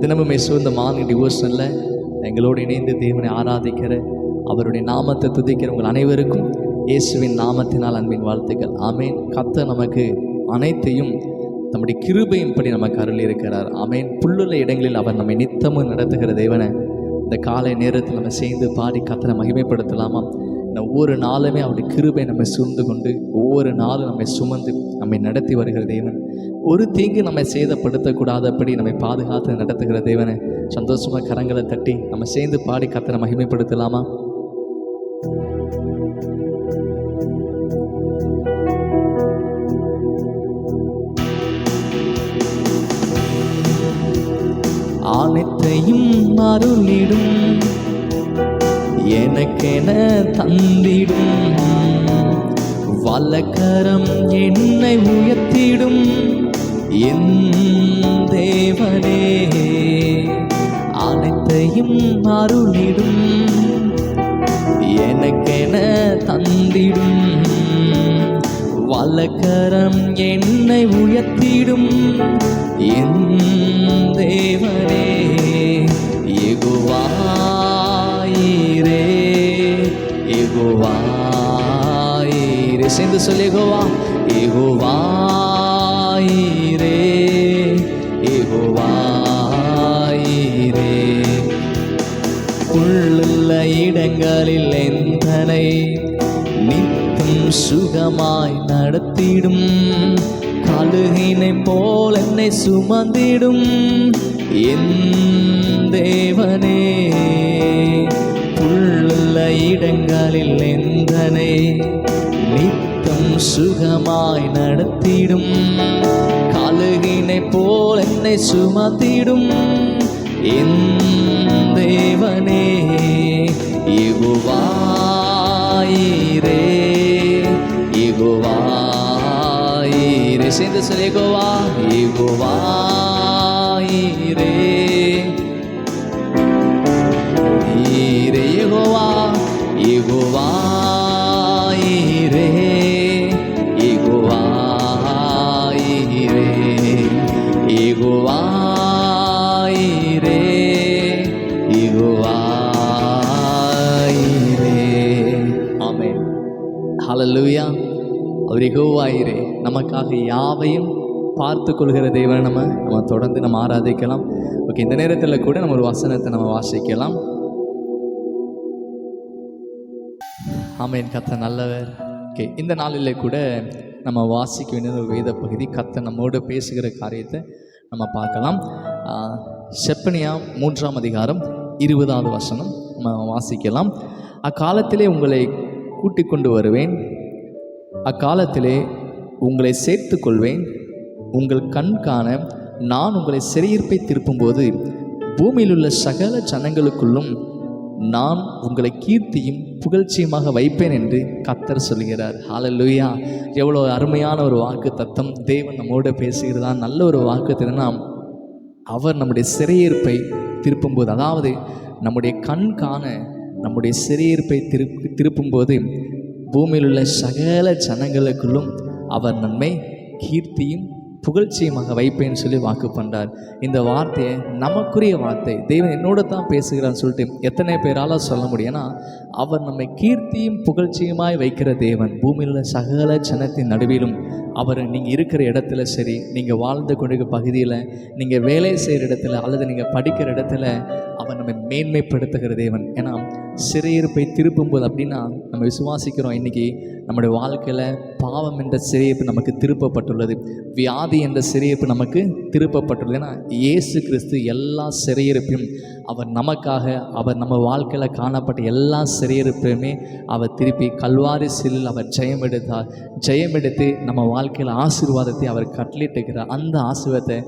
தினமுமே இந்த மார்னிங் டிவோஷனில் எங்களோடு இணைந்து தேவனை ஆராதிக்கிற அவருடைய நாமத்தை துதிக்கிற உங்கள் அனைவருக்கும் இயேசுவின் நாமத்தினால் அன்பின் வாழ்த்துக்கள். ஆமேன். கத்த நமக்கு அனைத்தையும் நம்முடைய கிருபையும் படி நமக்கு அருள் இருக்கிறார் ஆமேன். புல்லுள்ள இடங்களில் அவர் நம்மை நித்தமும் நடத்துகிற தேவனை இந்த காலை நேரத்தில் நம்ம சேர்ந்து பாடி கத்தனை மகிமைப்படுத்தலாமா? இந்த ஒவ்வொரு நாளுமே அவருடைய கிருபை நம்மை சூழ்ந்து கொண்டு ஒவ்வொரு நாளும் நம்மை சுமந்து நம்மை நடத்தி வருகிற தேவன். ஒரு தீங்கு நம்மை சேதப்படுத்தக்கூடாதபடி நம்மை பாதுகாத்து நடத்துகிற தேவனை சந்தோஷமாக கரங்களை தட்டி நம்ம சேர்ந்து பாடி கத்தனை மகிமைப்படுத்தலாமா? அனைத்தையும் அருளிடும். எனக்கென தந்திடும். வல்லக்கரம் என்னை உயர்த்திடும். என் தேவனே அனைத்தையும் அருளிடும். எனக்கென தந்திடும். வல்லக்கரம் என்னை உயர்த்திடும். என் எகுவாயிரே சேர்ந்து சொல்லி எகுவா எகுவாயிரே எகுவாயிரே உள்ளுள்ள இடங்களில் எந்தனை நித்தம் சுகமாய் நடத்திடும். கழுகினை போல் என்னை சுமந்திடும். என் தேவனே உள்ளுள்ள இடங்களில் எந்தனை சுகமாய் நடத்திடும். கழுகினை போல் என்னை சுமத்திடும். என் தேவனே இகுவாயிரே இகுவாயிரே சேர்ந்து சொல்லி இகுவா இகுவாயிரே ஈரே யெகோவா யெகோவாயிரே ஹalleluya அவர் யெகோவாயிரே நமக்காக யாவையும் பார்த்து கொள்கிற தேவனை நம்ம நம்ம தொடர்ந்து நம்ம ஆராதிக்கலாம். ஓகே இந்த நேரத்தில் கூட நம்ம ஒரு வசனத்தை நம்ம வாசிக்கலாம். ஆமேன். கத்த நல்லவர். ஓகே இந்த நாளிலே கூட நம்ம வாசிக்க வேண்டிய ஒரு வேத பகுதி கத்த நம்மோடு பேசுகிற காரியத்தை நம்ம பார்க்கலாம். செப்பனியா மூன்றாம் அதிகாரம் இருபதாவது வசனம் நம்ம வாசிக்கலாம். அக்காலத்திலே உங்களை கூட்டிக் கொண்டு வருவேன். அக்காலத்திலே உங்களை சேர்த்து கொள்வேன் உங்கள் கண் காண நான் உங்களை சிறையிருப்பை திருப்பும்போது பூமியில் உள்ள சகல ஜனங்களுக்குள்ளும் நான் உங்களை கீர்த்தியும் புகழ்ச்சியுமாக வைப்பேன் என்று கத்தர் சொல்கிறார் ஹாலலுயா எவ்வளோ அருமையான ஒரு வாக்கு தத்தம். தேவன் நம்மோட பேசுகிறதா? நல்ல ஒரு வாக்கு திறனா அவர் நம்முடைய சிறையிருப்பை திருப்பும்போது அதாவது நம்முடைய கண் காண நம்முடைய சிறையிருப்பை திருப்பி திருப்பும்போது பூமியில் உள்ள சகல ஜனங்களுக்குள்ளும் அவர் நம்மை கீர்த்தியும் புகழ்ச்சியுமாக வைப்பேன்னு சொல்லி வாக்கு பண்றார். இந்த வார்த்தையை நமக்குரிய வார்த்தை தெய்வன் என்னோட தான் பேசுகிறான்னு சொல்லிட்டு எத்தனை பேரால சொல்ல முடியும்னா அவர் நம்மை கீர்த்தியும் புகழ்ச்சியுமாய் வைக்கிற தேவன். பூமியில் உள்ள சகல ஜனத்தின் நடுவிலும் அவர் நீங்கள் இருக்கிற இடத்துல சரி நீங்கள் வாழ்ந்து கொண்டிருக்க பகுதியில் நீங்கள் வேலை செய்கிற இடத்துல அல்லது நீங்கள் படிக்கிற இடத்துல அவர் நம்மை மேன்மைப்படுத்துகிற தேவன். ஏன்னா சிறையிருப்பை திருப்பும்போது அப்படின்னா நம்ம விசுவாசிக்கிறோம். இன்னைக்கு நம்முடைய வாழ்க்கையில் பாவம் என்ற சிறையப்பு நமக்கு திருப்பப்பட்டுள்ளது. வியாதி என்ற சிறையப்பு நமக்கு திருப்பப்பட்டுள்ளது. ஏன்னா இயேசு கிறிஸ்து எல்லா சிறையிருப்பையும் அவர் நமக்காக அவர் நம்ம வாழ்க்கையில் காணப்பட்ட எல்லா சிறையிருப்பையுமே அவர் திருப்பி கல்வாரி சிலில் அவர் ஜெயம் எடுத்தார். ஜெயம் எடுத்து நம்ம வாழ்க்கையில் ஆசீர்வாதத்தை அவர் கட்டளிட்டுக்கிறார் அந்த ஆசீர்வாதத்தை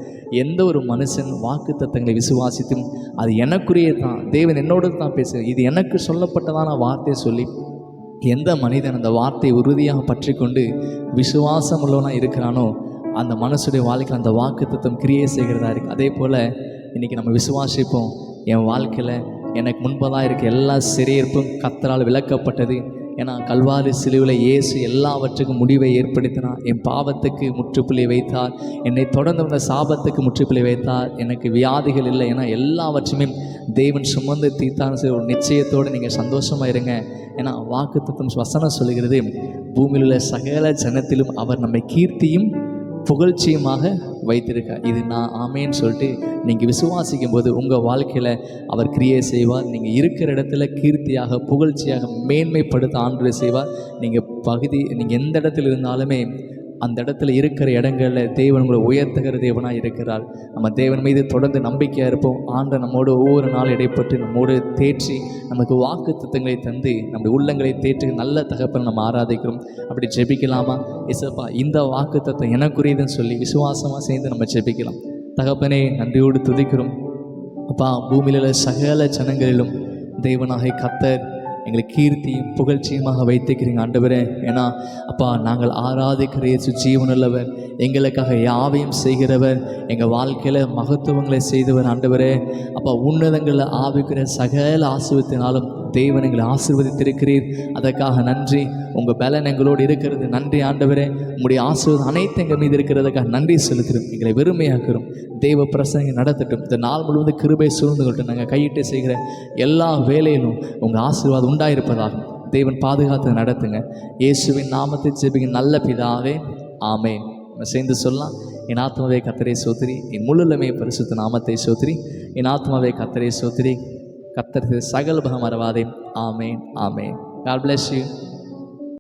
எந்த ஒரு மனுஷன் வாக்கு தத்தங்களை விசுவாசித்தும் அது எனக்குரிய தான் தேவன் என்னோடு தான் பேசுகிறேன் இது எனக்கு சொல்லப்பட்டதான வார்த்தையை சொல்லி எந்த மனிதன் அந்த வார்த்தையை உறுதியாக பற்றி கொண்டு விசுவாசம் உள்ளவனாக இருக்கிறானோ அந்த மனசுடைய வாழ்க்கையில் அந்த வாக்கு தத்துவம் கிரியை செய்கிறதா இருக்குது அதே போல் இன்றைக்கி நம்ம விசுவாசிப்போம் என் வாழ்க்கையில் எனக்கு முன்பதாக இருக்க எல்லா சிறையிருப்பும் கத்தரால் விளக்கப்பட்டது. ஏன்னா கல்வாரி சிலுவில் இயேசு எல்லாவற்றுக்கும் முடிவை ஏற்படுத்தினார். என் பாவத்துக்கு முற்றுப்புள்ளி வைத்தார். என்னை தொடர்ந்து வந்த சாபத்துக்கு முற்றுப்புள்ளி வைத்தார். எனக்கு வியாதிகள் இல்லை. ஏன்னா எல்லாவற்றையுமே தேவன் சுமந்து தீர்த்தான்னு ஒரு நிச்சயத்தோடு நீங்கள் சந்தோஷமாக இருங்க. ஏன்னா வாக்குத்தத்தம் வசனம் சொல்லுகிறது பூமியில் உள்ள சகல ஜனத்திலும் அவர் நம்மை கீர்த்தியும் புகழ்ச்சியுமாக வைத்திருக்கார் இது நான் ஆமேன்னு சொல்லிட்டு நீங்கள் விசுவாசிக்கும் போது உங்கள் வாழ்க்கையில் அவர் கிரியை செய்வார் நீங்கள் இருக்கிற இடத்துல கீர்த்தியாக புகழ்ச்சியாக மேன்மைப்படுத்த ஆண்டு செய்வார். நீங்கள் பகுதி நீங்கள் எந்த இடத்துல இருந்தாலுமே அந்த இடத்துல இருக்கிற இடங்களில் தேவன் உங்களை உயர்த்துகிற தேவனாக இருக்கிறார். நம்ம தேவன் மீது தொடர்ந்து நம்பிக்கையாக இருப்போம். ஆண்ட நம்மோடு ஒவ்வொரு நாள் இடைப்பட்டு நம்மோடு தேற்றி நமக்கு வாக்கு திட்டங்களை தந்து நம்முடைய உள்ளங்களை தேற்றி நல்ல தகப்பன் நம்ம ஆராதிக்கிறோம். அப்படி ஜெபிக்கலாமா? இசப்பா இந்த வாக்கு தத்தம் எனக்குரியதுன்னு சொல்லி விசுவாசமாக சேர்ந்து நம்ம ஜெபிக்கலாம். தகப்பனே நன்றியோடு துதிக்கிறோம். அப்பா பூமியில் உள்ள சகல ஜனங்களிலும் தெய்வனாகி கத்தர் எங்களை கீர்த்தியும் புகழ்ச்சியுமாக வைத்திருக்கிறீங்க ஆண்டவரே. ஏன்னா அப்பா நாங்கள் ஆராதிக்கிற இயேசு ஜீவனுள்ளவர் எங்களுக்காக யாவையும் செய்கிறவர் எங்கள் வாழ்க்கையில் மகத்துவங்களை செய்தவர் ஆண்டவரே. அப்பா உன்னதங்களில் ஆவிக்கிற சகல ஆசுவத்தினாலும் தேவன் எங்களை ஆசிர்வதித்திருக்கிறீர். அதற்காக நன்றி. உங்கள் பலன் எங்களோடு இருக்கிறது. நன்றி ஆண்டவரே. உங்களுடைய ஆசீர்வாதம் அனைத்து எங்கள் மீது இருக்கிறதுக்காக நன்றி செலுத்திடும் எங்களை வெறுமையாக்கிறோம் தெய்வ பிரசங்க நடத்தட்டும். இந்த நாள் முழுவதும் கிருபை சூழ்ந்து கொண்டு நாங்கள் கையிட்டு செய்கிற எல்லா வேலையிலும் உங்கள் ஆசீர்வாதம் உண்டாயிருப்பதாகும் தேவன் பாதுகாத்து நடத்துங்க. இயேசுவின் நாமத்தை ஜெபிங்க நல்ல பிதாவே. ஆமே நம்ம சேர்ந்து சொல்லலாம். என் ஆத்மாவே கத்தரை சோத்திரி. என் முழுலமே பரிசுத்த நாமத்தை சோத்திரி. என் ஆத்மாவே கத்தரை சோத்திரி. கத்தர் சகல பகம் மறவாதே ஆமேன் ஆமேன். God bless you